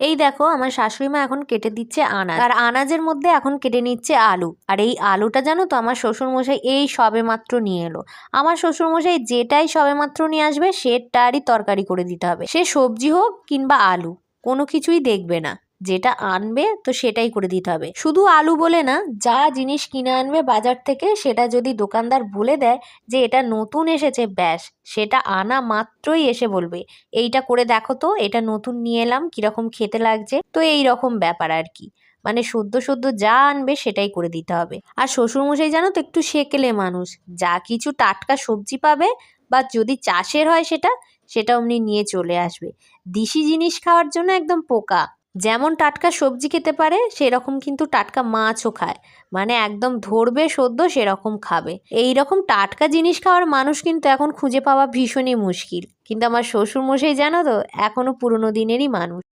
এই দেখো, আমার শাশুড়ি মা এখন কেটে দিচ্ছে আনাজ। আর আনাজের মধ্যে এখন কেটে নিচ্ছে আলু। আর এই আলুটা জানো তো, আমার শ্বশুরমশাই এই সবে মাত্র নিয়ে এলো। আমার শ্বশুরমশাই যেটাই সবে মাত্র নিয়ে আসবে, সেটারই তরকারি করে দিতে হবে। সে সবজি হোক কিংবা আলু, কোনো কিছুই দেখবে না। যেটা আনবে তো সেটাই করে দিতে হবে। শুধু আলু বলে না, যা জিনিস কিনে আনবে বাজার থেকে সেটা যদি দোকানদার বলে দেয় যে এটা নতুন এসেছে, ব্যাস, সেটা আনা মাত্রই এসে বলবে, এইটা করে দেখো তো, এটা নতুন নিয়ে এলাম, কীরকম খেতে লাগছে? তো এই রকম ব্যাপার আর কি। মানে সদ্য সদ্য যা আনবে সেটাই করে দিতে হবে। আর শ্বশুরমশাই জানো তো একটু সেকেলে মানুষ, যা কিছু টাটকা সবজি পাবে বা যদি চাষের হয় সেটা সেটা অমনি নিয়ে চলে আসবে। দিশি জিনিস খাওয়ার জন্য একদম পোকা যেমন টাটকা সবজি খেতে পারে, সেরকম কিন্তু টাটকা মাছও খায়। মানে একদম ধরবে, সদ্য সেরকম খাবে। এই রকম টাটকা জিনিস খাওয়ার মানুষ কিন্তু এখন খুঁজে পাওয়া ভীষণই মুশকিল। কিন্তু আমার শ্বশুরমশাই জানো তো এখনও পুরনো দিনেরই মানুষ।